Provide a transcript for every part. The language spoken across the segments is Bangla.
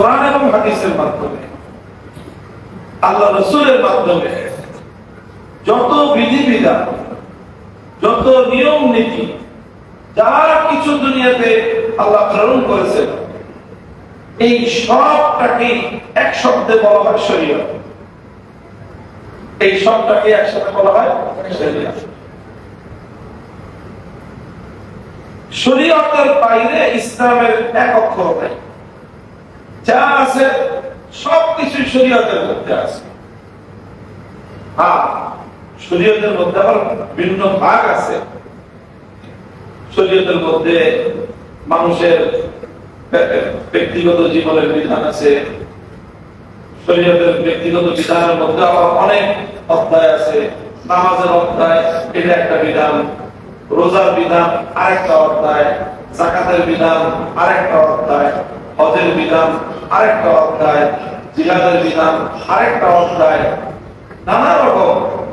কোরআন এবং হাদিসের মাধ্যমে, আল্লাহ রসুলের মাধ্যমে যত বিধিবিধান, যত নিয়ম নীতি, যা কিছু দুনিয়াতে আল্লাহ প্রেরণ করেছেন, এই সবটাকে এক শব্দে বলা হয় শরীয়ত। এই সবটাকে একসাথে বলা হয় শরীয়ত। শরীয়তের বাইরে ইসলামের এক অক্ষর নাই। যা আছে সবকিছু শরীয়তের মধ্যে আছে। শরীয়তের মধ্যে আবার ভিন্ন ভাগ আছে। শরীয়তের মধ্যে মানুষের ব্যক্তিগত জীবনের বিধান আছে। শরীয়তের ব্যক্তিগত বিধানের মধ্যে আবার অনেক অধ্যায় আছে। নামাজের অধ্যায়, এটা একটা বিধান। রোজার বিধান, আরেকটা অধ্যায়। জাকাতের বিধান, আরেকটা অধ্যায়। হজের বিধান আরেকটা অধ্যায়, জিহাদের বিধান, আরেকটা অধ্যায়। নানা রকম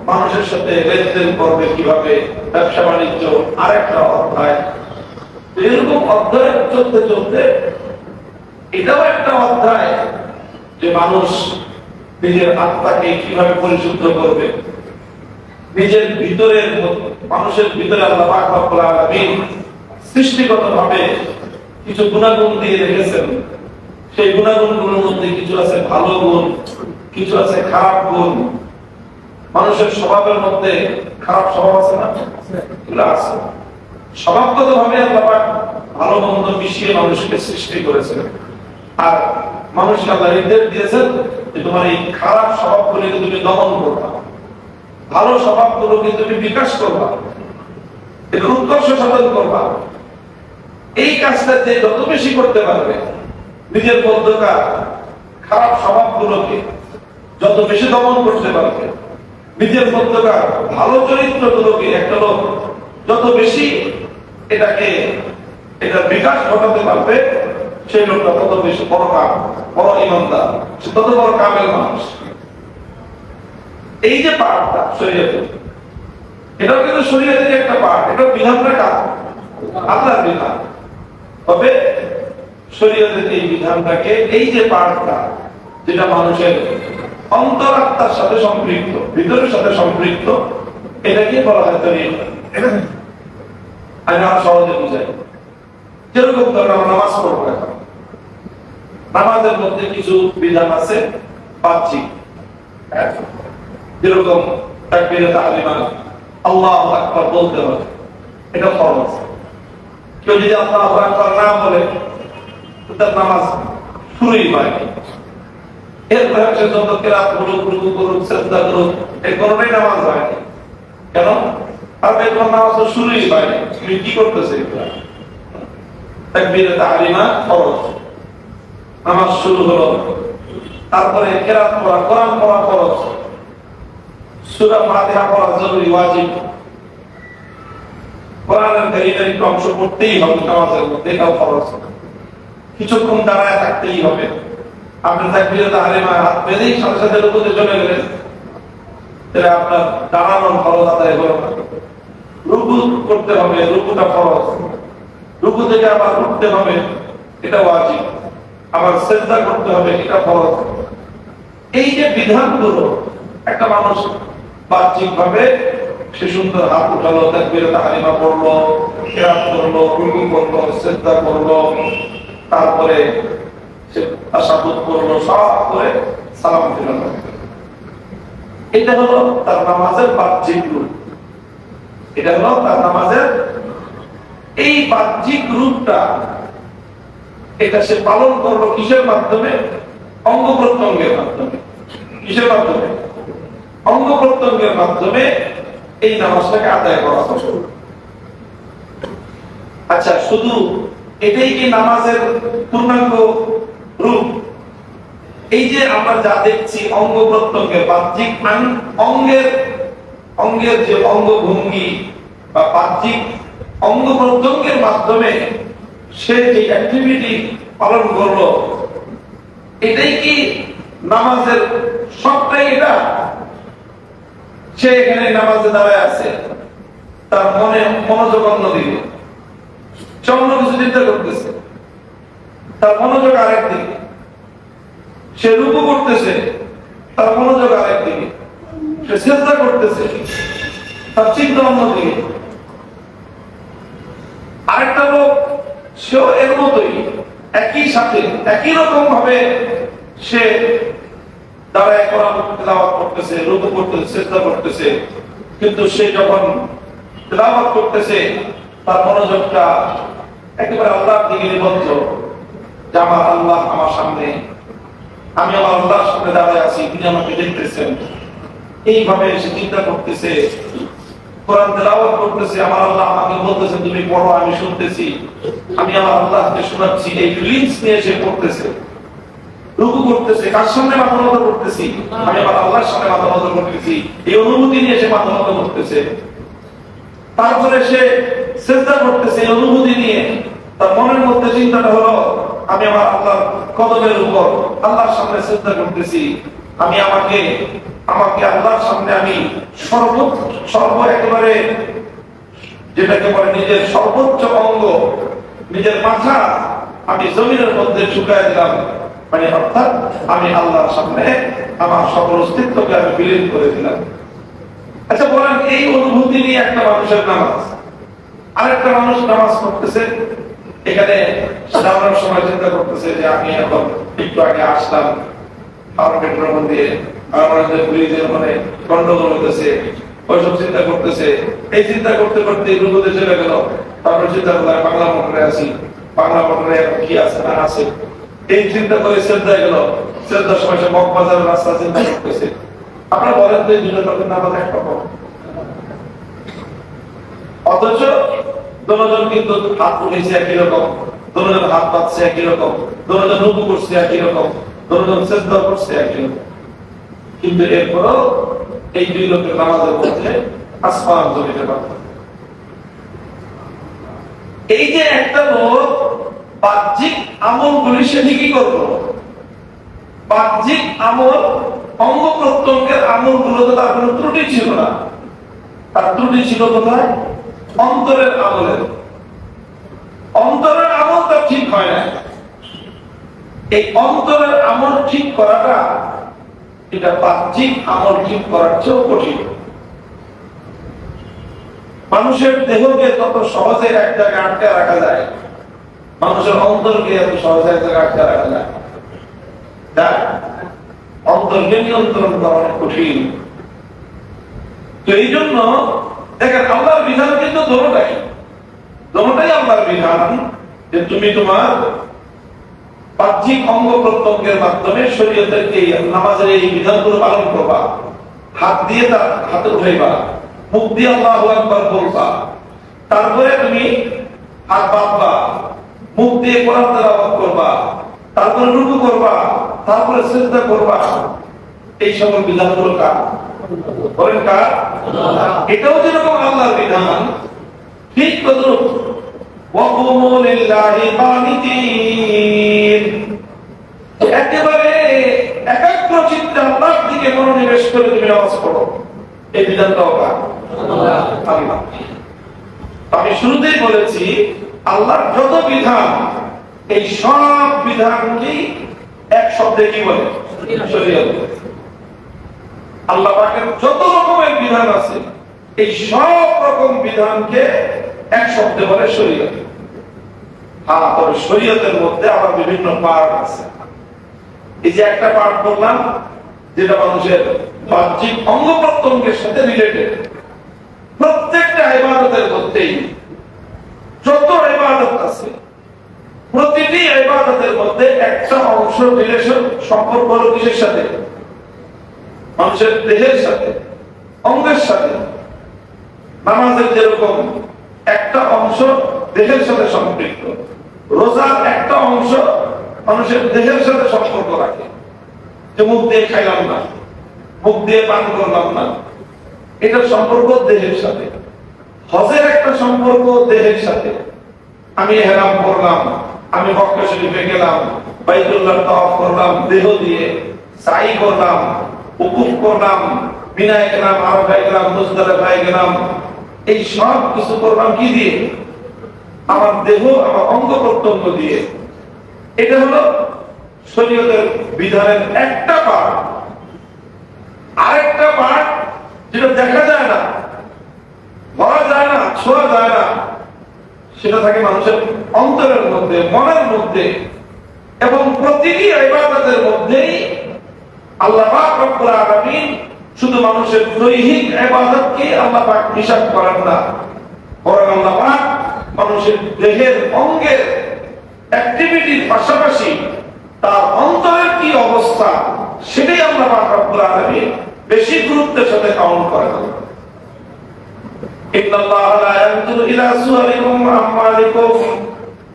মানুষের সাথে লেনদেন করবে কীভাবে, ব্যবসা বাণিজ্য, আরেকটা অধ্যায়। এরকম অধ্যায় চলতে চলতে, এটাও একটা অধ্যায় যে মানুষ নিজের আত্মাকে কীভাবে পরিশুদ্ধ করবে। নিজের ভিতরের মানুষের ভিতরে আল্লাহ সৃষ্টিগত ভাবে কিছু গুণাগুণ দিয়ে রেখেছেন। সেই গুণাগুণগুলোর মধ্যে কিছু আছে ভালো গুণ, কিছু আছে খারাপ গুণ। মানুষের স্বভাবের মধ্যে খারাপ স্বভাব আছে না? এগুলো আছে। স্বভাবগত ভাবে আল্লাহ ভালো মন্দ মিশিয়ে মানুষকে সৃষ্টি আর আল্লাহ নির্দেশ দিয়েছেন যে তোমার এই খারাপ স্বভাবগুলিকে তুমি দমন করবা। ভালো স্বভাবগুলোকে তুমি বিকাশ করবা। এগুলো উৎকর্ষ সাধন করবা। এই কাজটা যে যত বেশি করতে পারবে নিজের মধ্যকার খারাপ স্বভাবগুলোকে যত বেশি দমন করতে পারবে, নিজের মধ্যকার ভালো চরিত্রগুলোকে একটা লোক যত বেশি এটাকে এটা বিকাশ ঘটাতে পারবে, সেই লোকটা তত বেশি বড় কাম, বড় ইমানদার, সে তত বড় কামের মানুষ। এই যে পাঠটা শরীয়তের, এটাও কিন্তু শরীয়তের একটা পাঠ এটা বিধানটা কাজ আল্লাহর বিধান। তবে শরীয়তের এই বিধানটাকে, এই যে যেটা মানুষের অন্তরাত্মার সাথে সম্পৃক্ত, ভিতরের সাথে সম্পৃক্ত, এটাকে বলা হয় আরও সহজে বুঝাই। যেরকম আমরা নামাজ নামাজের মধ্যে কিছু বিধান আছে, বাহ্যিক। হ্যাঁ। যেরকম তাকবীরে তাহলিমা আল্লাহু বলতে হবে। এটা ফরজ। কেউ যদি আল্লাহু আকবার না বলে তার নামাজ শুরুই হয়নি এরপরে সে যত কেরাত রুকু করুক সেজদা করুক এই কোনোটাই নামাজ হয়নি কেন? আর তোমার নামাজ শুরুই হয়নি তুমি কি করতেছে তাকবীরে ফরজ। নামাজ শুরু হলো। তারপরে কেরাত পড়া, কোরআন পড়া ফরজ। সূরা ফাতিহা পড়া জরুরি, ওয়াজিব। কোরআনের কারিমের একটু অংশ পড়তেই হবে, নামাজের মধ্যে এটাও ফরজ। কিছুক্ষণ দাঁড়ায় থাকতেই হবে। আপনি তাকবীরে তাহলিমা হাত বেঁধেই সাথে সাথে রুকুতে চলে গেলেন। তাহলে আপনার দাঁড়ানোর ফরজ আদায় হলো রুকু করতে হবে, রুকুটা রুকু থেকে আবার উঠতে হবে, এটা ওয়াজিব। আবার করতে হবে, এটা এই যে বিধানগুলো, একটা মানুষ বাহ্যিক ভাবে সে সুন্দর হাত উঠালো, তাকবীরে তাহলিমা পড়ল, কেরাত করল, রুকু করল, সেজদা করল তারপরে এটা সে পালন করল কিসের মাধ্যমে? অঙ্গ প্রত্যঙ্গের মাধ্যমে। কিসের মাধ্যমে? অঙ্গ প্রত্যঙ্গের মাধ্যমে এই নামাজটাকে আদায় করা হবে আচ্ছা শুধু এটাই কি নামাজের পূর্ণাঙ্গ রূপ? এই যে আমরা যা দেখছি অঙ্গ প্রত্যঙ্গের বাহ্যিক অঙ্গের অঙ্গের যে অঙ্গভঙ্গি বা বাহ্যিক অঙ্গ প্রত্যঙ্গের মাধ্যমে সে যে অ্যাক্টিভিটি পালন করল, এটাই কি নামাজের সবটাই এটা? সে এখানে নামাজে দাঁড়ায় আছে, তার মনে মনোযোগ অন্যদিকে সে অন্য কিছু চিন্তা করতেছে। তার মনোযোগ আরেক দিকে। সে রূপু করতেছে, তার মনোযোগ আরেকদিকে সে চেষ্টা করতেছে, তার চিন্তা অন্যদিকে আরেকটা লোক, সেও এর মতোই, একই সাথে, একই রকম ভাবে সে দাঁড়ায় কোরআন তেলাওয়াত করতেছে, রুকু করতেছে চেষ্টা করতেছে। কিন্তু সে যখন তেলাওয়াত করতেছে তার মনোযোগটা একেবারে আল্লাহর দিকে নিবদ্ধ। যে আমার আল্লাহ আমার সামনে, আমি আমার আল্লাহর সামনে দাঁড়ায় আছি, তিনি আমাকে দেখতেছেন। এইভাবে সে চিন্তা কার করতেছি? আমি আমার করতেছি। এই করতেছে। তারপরে সে চেষ্টা করতেছে অনুভূতি নিয়ে। তার মনের মধ্যে চিন্তাটা হলো, আমি আমার আল্লাহর কদমের উপর আল্লাহর সামনে চেষ্টা করতেছি। আমি আমাকে আমাকে আল্লাহর সামনে আমি সর্ব সর্ব একেবারে যেটাকে বলে নিজের সর্বোচ্চ অঙ্গ, নিজের মাথা আমি জমিনের মধ্যে ঝুঁকায় দিলাম। মানে অর্থাৎ আমি আল্লাহর সামনে আমার সকল অস্তিত্বকে আমি বিলীন করে দিলাম। আচ্ছা বলেন, এই অনুভূতি নিয়ে একটা মানুষের নামাজ আরেকটা মানুষ নামাজ পড়তেছে, এখানে যাওয়ার সময় চিন্তা করতেছে যে আমি এখন একটু আগে আসলাম এই চিন্তা করে শ্রদ্ধা গেল। বলেন তো অথচ দুজন কিন্তু হাত উঠেছে একই রকম দুজন হাত পাচ্ছে একই রকম দুজন রুকু করছে একই রকম দুজন শ্রদ্ধা করছে একই রকম। কিন্তু এরপরও এই দুই লোকের নামাজের মধ্যে আসমান জমিতে পার্থক্য এই যে একটা লোক বাহ্যিক আমল গুলি সে ঠিকই করল? বাহ্যিক আমল অঙ্গ প্রত্যঙ্গের আমল গুলোতে তার কোনো ত্রুটি ছিল না। তার ত্রুটি ছিল কোথায়? অন্তরের আমলের অন্তরের আমল তার ঠিক হয় না। এই অন্তরের আমল ঠিক করাটা এটা বাহ্যিক আমল ঠিক করার চেয়েও কঠিন। মানুষের দেহকে তত সহজে এক জায়গায় আটকে রাখা যায়। মানুষের অন্তরকে এত সহজে এক জায়গায় আটকে রাখা যায়। যা অন্তরকে নিয়ন্ত্রণ করা কঠিন। তো এই জন্য দেখেন, আল্লাহর বিধান কিন্তু দোনোটাই দোনোটাই আল্লাহর বিধান যে তুমি তোমার বাহ্যিক অঙ্গ প্রত্যঙ্গের মাধ্যমে শরীয়তের এই নামাজের এই বিধানগুলো পালন করবা। হাত দিয়ে তার হাতে উঠাইবা। মুখ দিয়ে আল্লাহ একবার বলবা। তারপরে তুমি হাত বাঁধবা। মুখ দিয়ে কোরআন তেলাওয়াত করবা। তারপরে রুকু করবা। তারপরে সিজদা করবা। এই সকল বিধানগুলো কার? বলেন কার? এটাও যেরকম আল্লাহর বিধান, ঠিক তদ্রুপ। একেবারে একাগ্র চিত্তে আল্লাহর দিকে মনোনিবেশ করে তুমি এই আমি শুরুতেই বলেছি, আল্লাহর যত বিধান, এই সব বিধানকেই এক শব্দে কি বলে? শরীয়ত। আল্লাহ পাকের যত রকমের বিধান আছে, এই সব রকম বিধানকে এক শব্দে বলে শরীয়ত। হ্যাঁ তবে শরীয়তের মধ্যে আবার বিভিন্ন পার্ট আছে। এই যে একটা পার্ট বললাম, যেটা মানুষের বাহ্যিক অঙ্গ প্রত্যঙ্গের সাথে রিলেটেড প্রত্যেকটা ইবাদতের মধ্যেই যত ইবাদত আছে, প্রতিটি ইবাদতের মধ্যে একটা অংশ রিলেশন সম্পর্ক হলো কিসের সাথে? মানুষের দেহের সাথে, অঙ্গের সাথে। নামাজের যেরকম একটা অংশ দেহের সাথে সম্পৃক্ত, রোজার একটা অংশ মানুষের দেহের সাথে সম্পর্ক রাখে। যে মুখ দিয়ে খাইলাম না, মুখ দিয়ে পান করলাম না এটার সম্পর্ক দেহের সাথে। হজের একটা সম্পর্ক দেহের সাথে। আমি হেরাম করলাম, আমি মক্কা শরীফে গেলাম, বাইতুল্লাহ তাওয়াফ করলাম, দেহ দিয়ে সাই করলাম উকুফ করলাম বিনায় গেলাম আরফায় গেলাম গেলাম এই সব কিছু করলাম কি দিয়ে? আমার দেহ, আমার অঙ্গ প্রত্যঙ্গ দিয়ে। এটা হলো শরীয়তের বিধানের একটা পার্ট আরেকটা পার্ট যেটা দেখা যায় না, ধরা যায় না, ছোঁয়া যায় না, সেটা থাকে মানুষের অন্তরের মধ্যে, মনের মধ্যে, এবং প্রতিটি ইবাদতের মধ্যেই আল্লাহ পাক রব্বুল আলামিন শুধু মানুষের দৈহিক ইবাদতকে আল্লাহ পাক হিসাব করেন না বরং আল্লাহ পাক মানুষের দেহের অঙ্গের অ্যাক্টিভিটির পাশাপাশি তার অন্তরের কি অবস্থা সেটাই আল্লাহ পাক রব্বুল আলামিন বেশি গুরুত্বের সাথে কাউন্ট করেন إن الله لا ينظر إلى صوركم وأعمالكم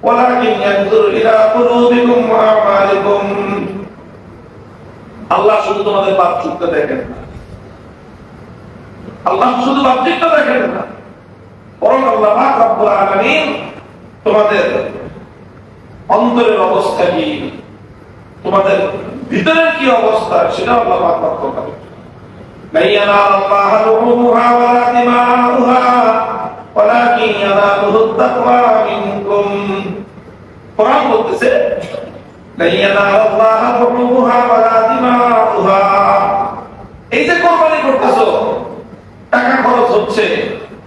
ولكن ينظر إلى قلوبكم وأعمالكم আল্লাহ শুধু তোমাদের বাহ্যিকটা দেখেন না আল্লাহ শুধু বাহ্যিকটা দেখেন না বরং আল্লাহ পাক রব্বুল আলামিন তোমাদের অন্তরের অবস্থা কি তোমাদের ভিতরের কি অবস্থা সেটা আল্লাহ পাক লক্ষ্য করেন لن ينال الله لحومها ولا دماؤها ولكن يناله التقوى منكم কোরআন বলতেছে لن ينال الله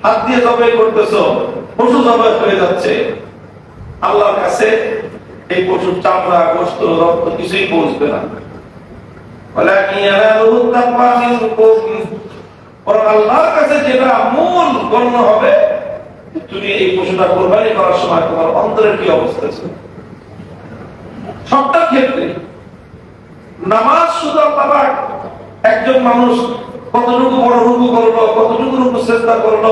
হাত দিয়ে জবাই করতেছ, পশু জবাই হয়ে যাচ্ছে। আল্লাহর কাছে এই পশুর চামড়া, গোস্ত, রক্ত কিছুই পৌঁছবে না। যেটা হবে তুমি এই পশুটা করার সময় তোমার অন্তরের কি অবস্থা সবটার ক্ষেত্রে নামাজ একজন মানুষ কতটুকু বড় রুকু করল, কতটুকু রুকু চেষ্টা করল,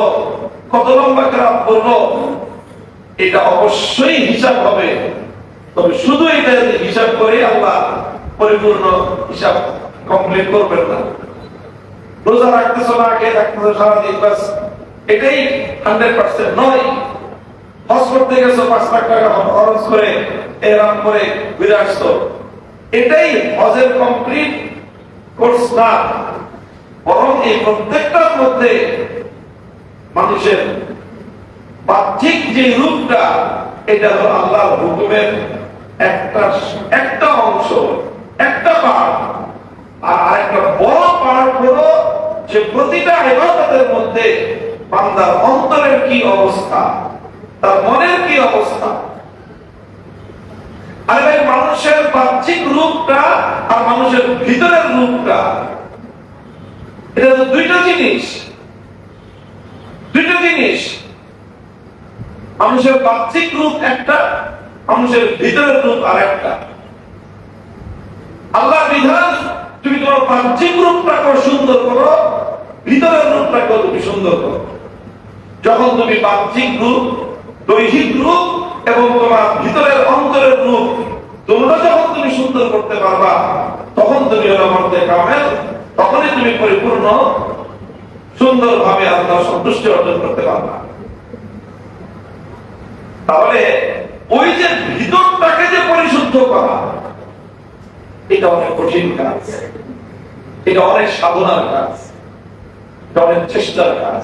কত লম্বা কেরাত করল, এটা অবশ্যই হিসাব হবে। তবে শুধু এটা যদি হিসাব করে আল্লাহ পরিপূর্ণ হিসাব কমপ্লিট করবেন না। রোজা রাখতেছো না খেয়ে থাকতেছো সারাদিন বাস এটাই হান্ড্রেড পার্সেন্ট নয়। হজ করতে গেছো, পাঁচ লাখ টাকা খরচ করে এরাম করে ঘুরে আসতো এটাই হজের কমপ্লিট কোর্স না। বরং এই প্রত্যেকটার মধ্যে মানুষের বাহ্যিক যে রূপটা, এটা হলো আল্লাহর হুকুমের একটা একটা অংশ, একটা পার্ট আর আরেকটা বড় পার্ট হলো যে প্রতিটা ইবাদতের মধ্যে বান্দার অন্তরের কি অবস্থা, তার মনের কি অবস্থা। আর মানুষের বাহ্যিক রূপটা আর মানুষের ভিতরের রূপটা এটা তো দুইটা জিনিস। দুইটা জিনিস। মানুষের বাহ্যিক রূপ একটা, মানুষের ভিতরের রূপ আর একটা। আল্লাহ বিধান, তুমি তোমার বাহ্যিক রূপটাকে সুন্দর করো, ভিতরের রূপটাকে তুমি সুন্দর করো। যখন তুমি বাহ্যিক রূপ, দৈহিক রূপ এবং তোমার ভিতরের অন্তরের রূপ, তোমরা যখন তুমি সুন্দর করতে পারবা, তখন তুমি হলো মধ্যে কামেল। তখনই তুমি পরিপূর্ণ সুন্দরভাবে আল্লাহ সন্তুষ্টি অর্জন করতে পারবা। তাহলে ওই যে ভিতরটাকে যে পরিশুদ্ধ করা, এটা অনেক কঠিন কাজ। এটা অনেক সাধনার কাজ। এটা অনেক চেষ্টার কাজ।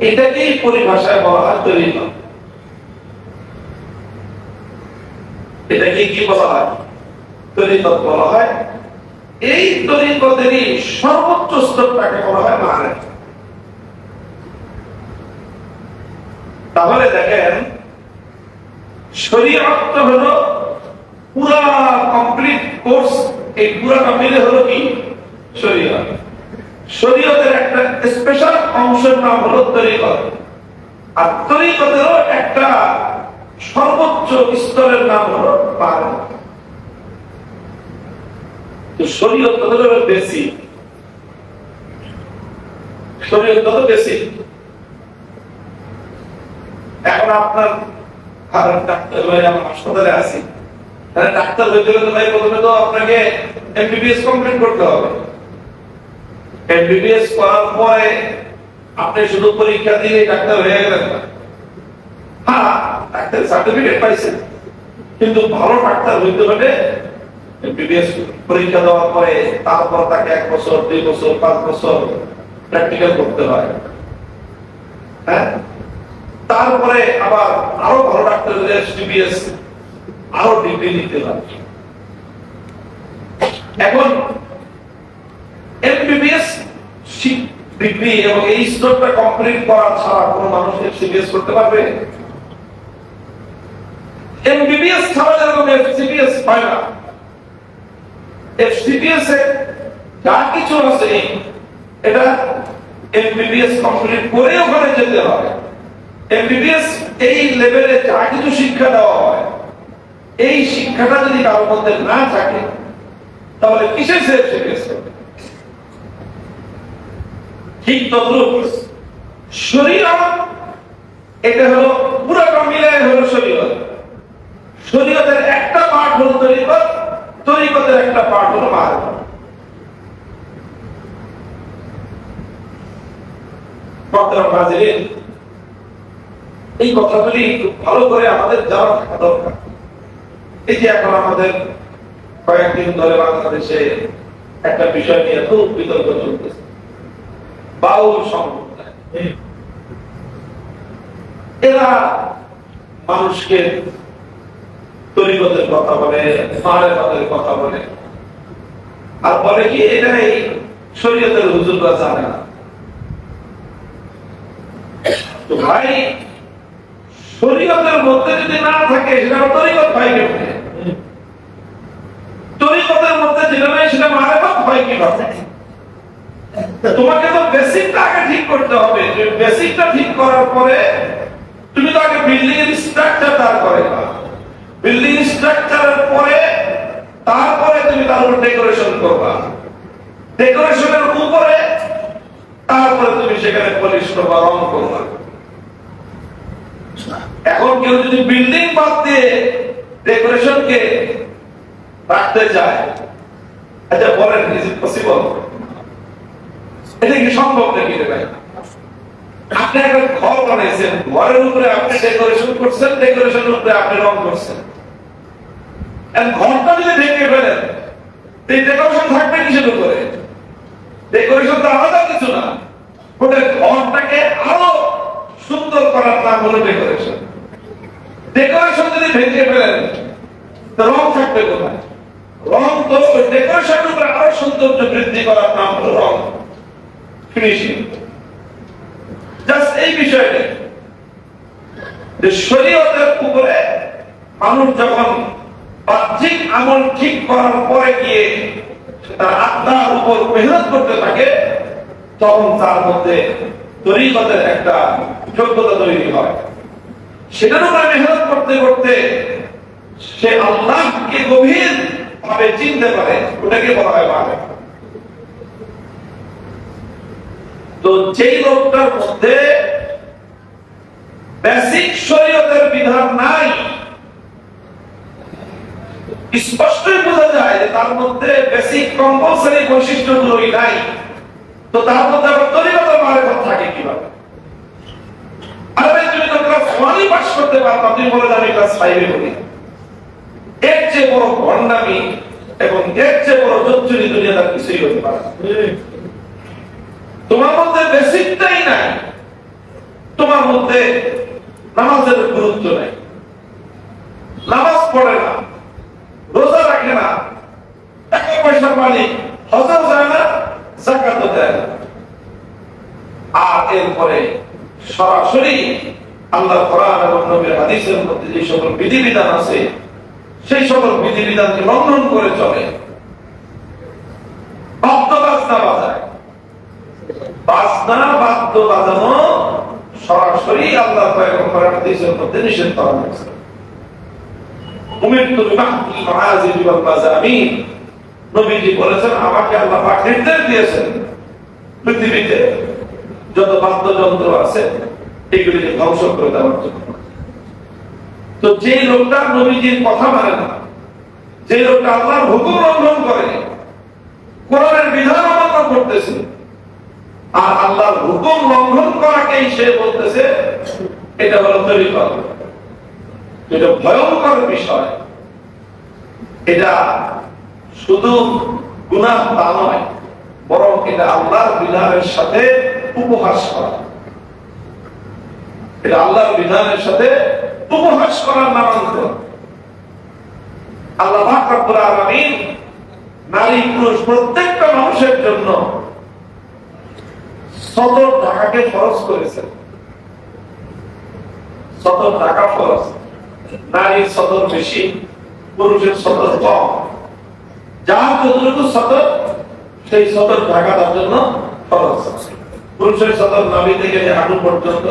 এটাকেই পরিভাষায় বলা হয় তরিত এটাকে কি বলা হয়? তরিত বলা হয় এই তরিকতেরই সর্বোচ্চ স্তরটাকে বলা হয় মানে তাহলে দেখেন, শরীয়ত হলো পুরা কমপ্লিট কোর্স এই পুরাটা মিলে হলো কি? শরীয়ত। শরীয়তের একটা স্পেশাল অংশের নাম হলো তরিকত। আর তরিকতেরও একটা সর্বোচ্চ স্তরের নাম হলো পার শরীয়ত হলো বেশি। বেশি। এখন আপনার হবে। করার আপনি শুধু পরীক্ষা দিয়ে ডাক্তার হয়ে গেলেন হ্যাঁ ডাক্তার সার্টিফিকেট পাইছেন। কিন্তু ভালো ডাক্তার হইতে হলে পরীক্ষা দেওয়ার পরে তারপর তাকে এক বছর, দুই বছর, পাঁচ বছর প্র্যাকটিক্যাল করতে হয়। হ্যাঁ? তারপরে আবার আরও ভালো ডাক্তার আরও ডিগ্রি নিতে এখন এমবিবিএস ডিগ্রি এবং এই স্তরটা কমপ্লিট করা ছাড়া কোনো মানুষ এফসিবিএস করতে পারবে? এমবিবিএস ছাড়া যেরকম এফসিবিএস হয় না। এফসিবিএস এ যা কিছু আছে, এটা এমবিবিএস কমপ্লিট করে ওখানে যেতে হয় এমবিবিএস এই লেভেলে যা কিছু শিক্ষা দেওয়া হয়, এই শিক্ষাটা যদি কারোর মধ্যে না থাকে, তাহলে কিসের সে এফসিবিএস করবে ঠিক তদ্রুপ। শরীয়ত এটা হলো পুরোটা মিলায় হলো শরীয়ত শরীয়তের একটা পার্ট হলো তরিকত তরিকতের একটা পার্ট হলো মারফত এই কথাগুলি ভালো করে আমাদের জানা থাকা দরকার। এই যে এখন আমাদের কয়েকদিন ধরে বাংলাদেশে একটা বিষয় নিয়ে খুব বিতর্ক চলতেছে। বাউল সম্প্রদায়। এরা মানুষকে তরিকতের কথা বলে মারেফতের কথা বলে। আর বলে কি এটাই শরীয়তের হুজুররা জানে না। তো ভাই, শরীয়তের মধ্যে যদি না থাকে সেটা তরিকত হয় তরিকতের মধ্যে সেটা মারেফত হয় তোমাকে তো বেসিকটা আগে ঠিক করতে হবে। বেসিকটা ঠিক করার পরে, তুমি তো আগে বিল্ডিং এর স্ট্রাকচার দাঁড় করে বিল্ডিং স্ট্রাকচারের পরে, তারপরে তুমি তার উপর ডেকোরেশন করবা। ডেকোরেশনের উপরে, তারপরে তুমি সেখানে পলিশ করবা, রং করবা। এখন কেউ যদি বিল্ডিং বাদ দিয়ে ডেকোরেশনকে রাখতে চায় আচ্ছা বলেন ইজ ইট পসিবল এটা কি সম্ভব নাকি ভাই? আপনি একটা ঘর বানাইছেন, ঘরের উপরে আপনি ডেকোরেশন করছেন ডেকোরেশনের উপরে আপনি রং করছেন। ঘরটা যদি ঢেকে ফেলেন এই ডেকোরেশন থাকবে কিসের উপরে? ডেকোরেশন তো আলাদা কিছু না। ওটা ঘরটাকে আরও সুন্দর করার নাম হলো ডেকোরেশন ডেকোরেশন যদি ভেঙে ফেলেন রং থাকবে কোথায়? রং তো ডেকোরেশনের উপরে আরও সৌন্দর্য বৃদ্ধি করার নাম হলো রং। ফিনিশিং জাস্ট এই বিষয়টা। যে শরীয়তের উপরে মানুষ যখন বাহ্যিক আমল ঠিক করার পরে গিয়ে তার আত্মার উপর মেহনত করতে থাকে, তখন তার মধ্যে তরিকতের একটা যোগ্যতা তৈরি হয়। সেটার উপরে মেহনত করতে করতে সে আল্লাহকে গভীর ভাবে চিনতে পারে, ওটাকে বলা হয় মানে তো যেই লোকটার মধ্যে বেসিক শরীয়তের বিধান নাই স্পষ্টই বোঝা যায় যে তার মধ্যে বেসিক কম্পালসারি বৈশিষ্ট্যগুলোই নাই। তো তার মধ্যে আবার তরিগত মারেফত থাকে কীভাবে? আরে তুমি তো ক্লাস ওয়ানই পাস করতে পারতাম তুমি বলে আমি ক্লাস ফাইভে পড়ি। এর চেয়ে বড় ভণ্ডামি এবং এর চেয়ে বড় জচ্চুরি দুনিয়াতে আর কিছুই হতে পারে তোমার মধ্যে বেসিকটাই নাই। তোমার মধ্যে নামাজের গুরুত্ব নাই। নামাজ পড়ে না। রোজা রাখে না। টাকা পয়সার যায় না জাকাতও দেয় না। আর এরপরে সরাসরি আল্লাহ কোরআন এবং নবীর হাদিসের মধ্যে যে সকল বিধিবিধান আছে, সেই সকল বিধিবিধানকে লঙ্ঘন করে চলে। বাদ্যবাজনা বাজায়। বাজনা বাদ্য বাজানো সরাসরি আল্লাহ হাদিসের মধ্যে নিষেধ করা হয়েছে। ওয়াল নবীজি বলেছেন, আমাকে আল্লাহ নির্দেশ দিয়েছেন পৃথিবীতে যত বাদ্যযন্ত্র আছে, এগুলিকে ধ্বংস করে দেওয়ার জন্য। তো যে লোকটা নবীজির কথা মানে না, যে লোকটা আল্লাহর হুকুম লঙ্ঘন করে, কোরআনের বিধান অমান্য করতেছে, আর আল্লাহর হুকুম লঙ্ঘন করাকেই সে বলতেছে, এটা হলো তৈরি এটা ভয়ঙ্কর বিষয়। এটা শুধু গুনাহ তা নয়, বরং এটা আল্লাহর বিধানের সাথে উপহাস করা। এটা আল্লাহর বিধানের সাথে উপহাস করার নামান্তর। আল্লাহ রব্বুল আলামিন নারী পুরুষ প্রত্যেকটা মানুষের জন্য সদর ঢাকাকে ফরজ করেছেন। সদর ঢাকা ফরজ নারীর সদর বেশি, পুরুষের সদর কম। যার যতটুকু সদর সেই সদর ঢাকা তার জন্য ফরজ পুরুষের সদর থেকে যে হাঁটু পর্যন্ত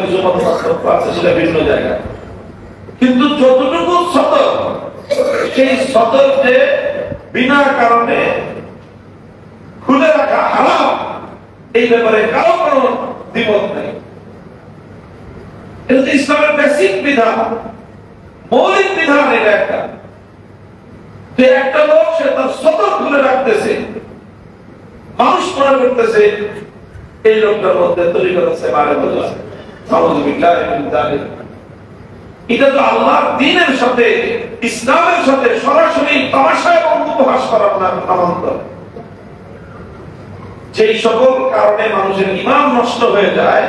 কিছু আছে সেটা ভিন্ন কিন্তু যতটুকু সদর সেই সদর যে বিনা কারণে খুলে রাখা হারাম। এই ব্যাপারে কারও কোনো দ্বিমত নেই। ইসলামের বেসিক বিধান। মৌলিক বিধান এটা একটা। যে একটা লোক, সে তার সদর খুলে রাখতেছে। মানুষ মনে করতেছে, এই লোকটার মধ্যে তৈরি করেছে মারে বললাম এটা তো আল্লাহর দিনের সাথে, ইসলামের সাথে সরাসরি তামাশা এবং উপহাস করার নাম আনন্দ যেই সকল কারণে মানুষের ইমান নষ্ট হয়ে যায়,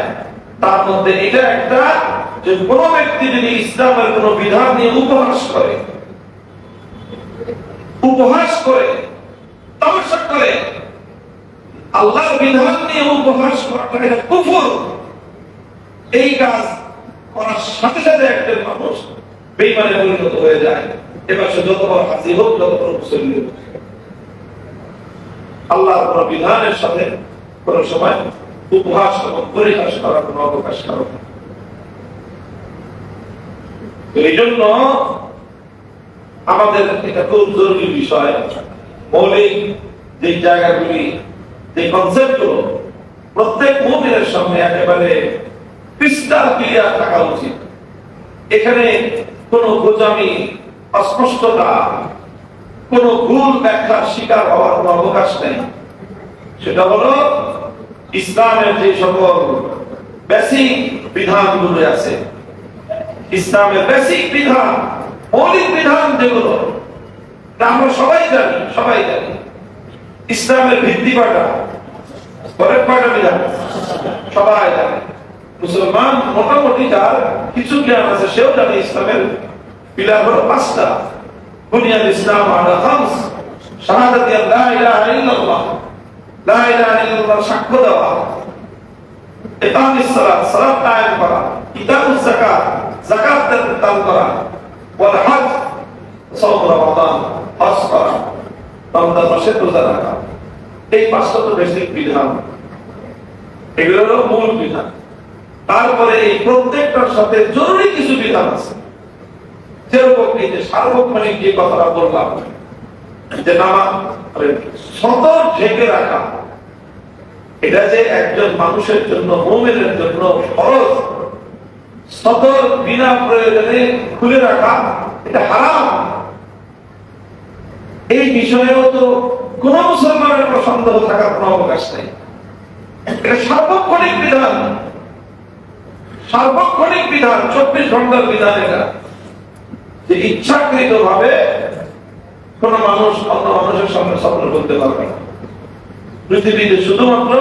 তার মধ্যে এটা একটা যে কোন ব্যক্তি যদি ইসলামের কোন বিধান নিয়ে উপহাস করে উপহাস করে, তামাশা করে, আল্লাহর বিধান নিয়ে উপহাস এটা কুফর, এই কাজ করার সাথে সাথে একজন মানুষ বেইমানে পরিণত হয়ে যায়। এবার সে যত বড় হাসি হোক যত বড় মুসল্লি হোক। আল্লাহর কোন বিধানের সাথে কোন সময় উপহাস এবং পরিহাস করার কোন অবকাশ কারণ এই জন্য আমাদের এটা খুব জরুরি বিষয়। মৌলিক যে জায়গাগুলি, যে কনসেপ্টগুলো প্রত্যেক মুমিনের সামনে একেবারে ক্রিস্টাল ক্লিয়ার থাকা উচিত। এখানে কোনো গোজামি, অস্পষ্টতা, কোনো ভুল ব্যাখ্যার শিকার হওয়ার কোনো অবকাশ নেই। সেটা হলো, ইসলামের যে সকল বেসিক বিধানগুলো আছে ইসলামের বেসিক বিধান, মৌলিক বিধান যেগুলো, তা আমরা সবাই জানি সবাই জানি। ইসলামের ভিত্তি কয়টা পরের কয়টা বিধান সবাই জানে। মুসলমান মোটামুটি যার কিছু জ্ঞান আছে, সেও জানে ইসলামের পিলার হলো পাঁচটা। বুনিয়াদ ইসলাম, আলা খামস, শাহাদাত লা ইলাহা ইল্লাল্লাহ, লা ইলাহা ইল্লাল্লাহ সাক্ষ্য দেওয়া। ইকামিস সালাত সালাত কায়েম করা। ইতাউজ যাকাত দান করা। ওয়াল হজ সাওম রমাদান, হজ করা। রমজান মাসে রোজা রাখা। এই পাঁচটা তো বেসিক বিধান। মূল বিধান। তারপরে এই প্রত্যেকটার সাথে জরুরি কিছু বিধান আছে। যেরকম এই যে সার্বক্ষণিক যে কথাটা বললাম, যে নামা সদর ঢেকে রাখা। এটা যে একজন মানুষের জন্য, মোমেনের জন্য ফরজ সদর বিনা প্রয়োজনে খুলে রাখা, এটা হারাম। এই বিষয়েও তো কোন মুসলমানের সন্দেহ থাকার কোনো অবকাশ নেই। এটা সার্বক্ষণিক বিধান। সার্বক্ষণিক বিধান, চব্বিশ ঘণ্টার বিধান এটা। যে ইচ্ছাকৃত ভাবে কোন মানুষ অন্য মানুষের সামনে স্বপ্ন করতে পারবে না। পৃথিবীতে শুধুমাত্র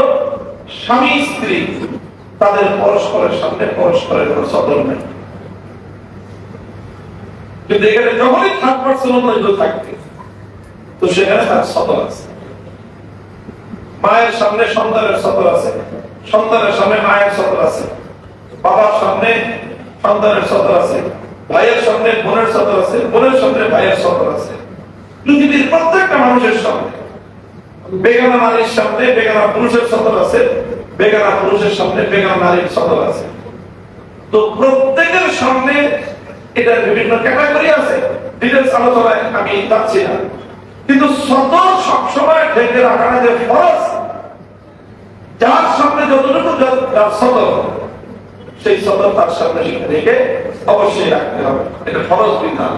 স্বামী স্ত্রী তাদের পরস্পরের সামনে পরস্পরের কোন সদর নেই। কিন্তু এখানে যখনই থার্ড পার্সন থাকবে, তো সেখানে তার সদর আছে। মায়ের সামনে সন্তানের সদর আছে, সন্তানের সামনে মায়ের সদর আছে, বাবার সামনে সন্তানের সদর আছে, ভাইয়ের সামনে বোনের সদর আছে, বোনের সামনে ভাইয়ের সদর আছে। পৃথিবীর প্রত্যেকটা মানুষের সামনে, বেগানা নারীর সামনে বেগানা পুরুষের সদর আছে বেগানা পুরুষের সামনে বেগানা নারীর সদর আছে। তো প্রত্যেকের সামনে এটার বিভিন্ন ক্যাটাগরি আছে। ডিটেলস আলোচনায় আমি যাচ্ছি না। কিন্তু সদর সবসময় ঢেকে রাখাটা যে ফরজ, যার সামনে যতটুকু সদর সেই সদর তার সামনে রেখে অবশ্যই রাখতে হবে। এটা ফরজ বিধান।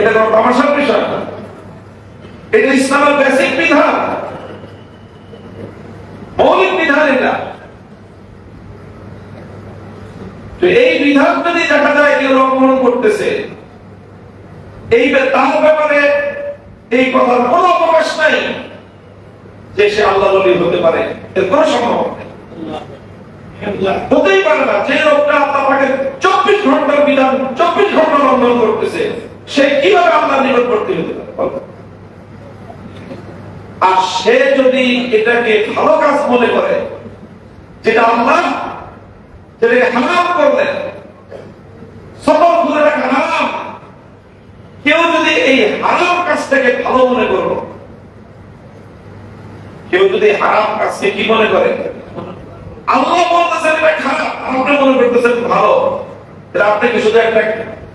এটা কোনো তামাশার বিষয় না। এটা ইসলামের বেসিক বিধান। মৌলিক বিধান এটা। তো এই বিধান যদি দেখা যায় কেউ লঙ্ঘন করতেছে, এই তার ব্যাপারে এই কথার কোনো অবকাশ নাই যে সে আল্লাহ বলি হতে পারে। এর কোনো সম্ভাবনা নেই। হতেই পারে না। যে লোকটা পাকে চব্বিশ ঘণ্টার বিধান, চব্বিশ ঘণ্টা লঙ্ঘন করতেছে, সে কীভাবে আল্লাহ নিকটবর্তী হতে পারে? আর সে যদি এটাকে ভালো কাজ মনে করে, যেটা আল্লাহ যেটাকে হারাম করলেন, সকল ধরে রাখা হারাম, কেউ যদি এই হারাম কাজটাকে ভালো মনে করল, কেউ যদি হারাম কাজকে কি মনে করে? আল্লাহ বলতেছেন এটা খারাপ। আপনি মনে করতেছেন, ভালো। আপনি কি শুধু একটা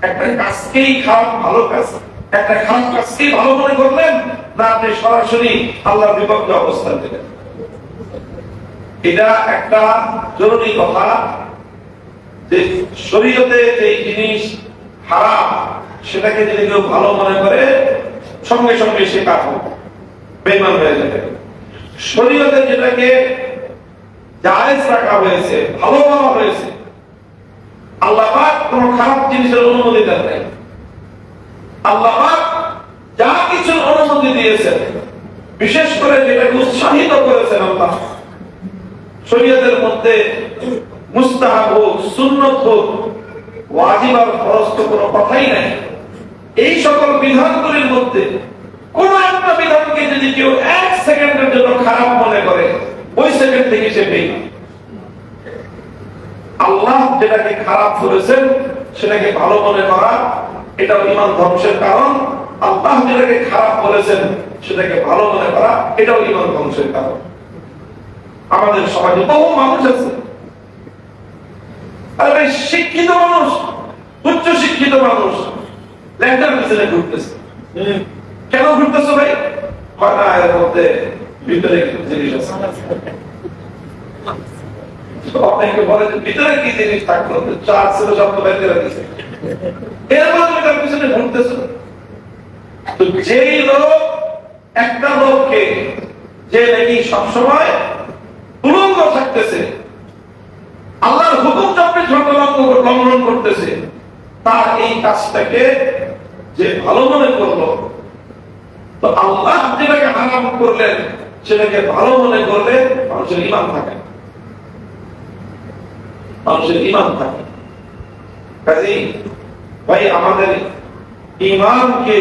একটা কাজকেই খারাপ, ভালো কাজ? একটা খারাপ কাজকেই ভালো মনে করলেন না আপনি সরাসরি আল্লাহর বিপক্ষে অবস্থান দিলেন এটা একটা জরুরি কথা যে শরীয়তে যে জিনিস হারাম, সেটাকে যদি কেউ ভালো মনে করে, সঙ্গে সঙ্গে সে কাফর বেমান হয়ে যাবে। শরীয়তে যেটাকে জায়েজ রাখা হয়েছে, ভালো বলা হয়েছে, আল্লাহ কোন খারাপ জিনিসের অনুমতি দেন নাই। আল্লাহ যা কিছু অনুমতি দিয়েছেন, বিশেষ করে যেটাকে উৎসাহিত করেছেন আল্লাহ, শরীয়তের মধ্যে মুস্তাহাব হোক, সুন্নত হোক, ওয়াজিব আর ফরজ কোনো কথাই নাই। এই সকল বিধানগুলির মধ্যে কোন একটা বিধানকে যদি কেউ এক সেকেন্ডের জন্য খারাপ মনে করে, ওই সেকেন্ড থেকে সে বেইমান আল্লাহ যেটাকে খারাপ করেছেন সেটাকে ভালো মনে করা এটাও ইমান ধ্বংসের কারণ। আল্লাহ যেটাকে খারাপ বলেছেন, সেটাকে ভালো মনে করা, এটাও ইমান ধ্বংসের কারণ। আমাদের সমাজে বহু মানুষ আছে। আরে শিক্ষিত মানুষ, উচ্চ শিক্ষিত মানুষ ল্যাংটার পিছনে ঘুরতেছে। কেন ঘুরতেছো ভাই? কয় এর মধ্যে ভিতরে জিনিস আছে? অনেকে বলে ভিতরে কি জিনিস থাকল? চার ছিল, সব তো বের করে দিছে এর মধ্যে তার পিছনে ঘুরতেছে। তো যেই লোক, একটা লোককে যে নাকি সবসময় উলঙ্গ থাকতেছে, আল্লাহর হুকুম যখন লঙ্ঘন করতেছে, তার এই কাজটাকে যে ভালো মনে করল, তো আল্লাহ যেটাকে হারাম করলেন, সেটাকে ভালো মনে করলে মানুষের ইমান থাকে। মানুষের ইমান থাকে। কাজী ভাই, আমাদের ইমানকে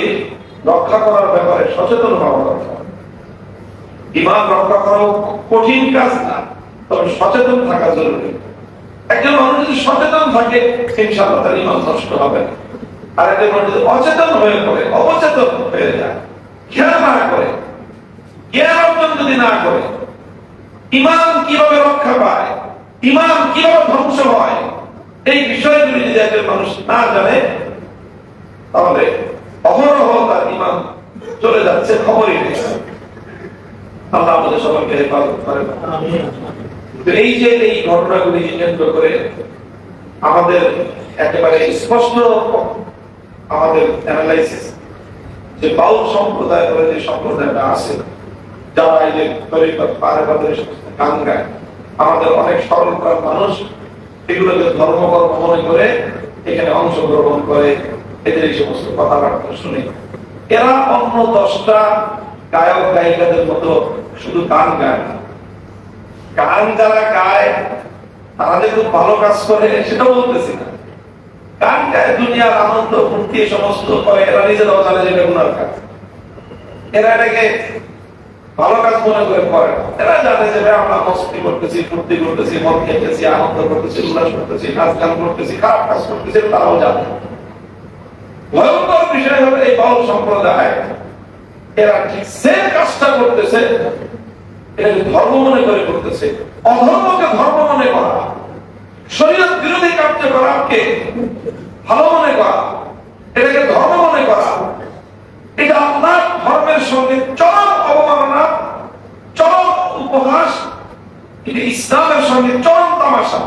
রক্ষা করার ব্যাপারে সচেতন হওয়া দরকার। ইমান রক্ষা করা কঠিন কাজ না, তবে সচেতন থাকা জরুরি। একজন মানুষ যদি সচেতন থাকে, ইনশাআল্লাহ তার ইমান নষ্ট হবে। আর একজন মানুষ যদি অচেতন হয়ে পড়ে, অবচেতন হয়ে যায় খেয়াল না করে জ্ঞান অর্জন যদি না করে ইমান কীভাবে রক্ষা পায় ইমান কীভাবে ধ্বংস হয় এই বিষয়গুলি যদি একজন মানুষ না জানে, তাহলে অহরহ তার ইমান চলে যাচ্ছে খবরই নেই আল্লাহ আমাদের সবাইকে হেফাজত করেন। এই যে এই ঘটনাগুলি কেন্দ্র করে আমাদের একেবারে স্পষ্ট আমাদের অ্যানালাইসিস যে বাউল সম্প্রদায় বলে যে সম্প্রদায়টা আছে, যারা এই যে তরিকত পারে গান গায়, আমাদের অনেক সরল প্রাণ মানুষ এগুলোকে ধর্মকর্ম মনে করে এখানে অংশগ্রহণ করে এদের এই সমস্ত কথাবার্তা শুনে। এরা অন্য দশটা গায়ক, গায়িকাদের মতো শুধু গান গায় না। গান যারা গায়, তারা যে খুব ভালো কাজ করে সেটা বলতেছি না। গান গায়, দুনিয়ার আনন্দ, ফুর্তি, সমস্ত করে, এরা নিজেরাও জানে যে এটা গুনার কাজ। এরা এটাকে ভালো কাজ মনে করে করে এরা জানে যে আমরা মস্তি করতেছি, ফুর্তি করতেছি, মদ খেতেছি, আনন্দ করতেছি, উল্লাস করতেছি নাচ গান করতেছি, খারাপ কাজ করতেছি তারাও জানে। ভয়ঙ্কর বিষয় হলো এই বাউল সম্প্রদায়। এরা ঠিক সেম কাজটা করতেছে এটাকে ধর্ম মনে করে করতেছে। অধর্মকে ধর্ম মনে করা, শরীয়ত বিরোধী কার্যকলাপকে ভালো মনে করা, এটাকে ধর্ম মনে করা, এটা আপনার ধর্মের সঙ্গে অবমাননা উপহাস এটা ইসলামের সঙ্গে চরম তামাশা।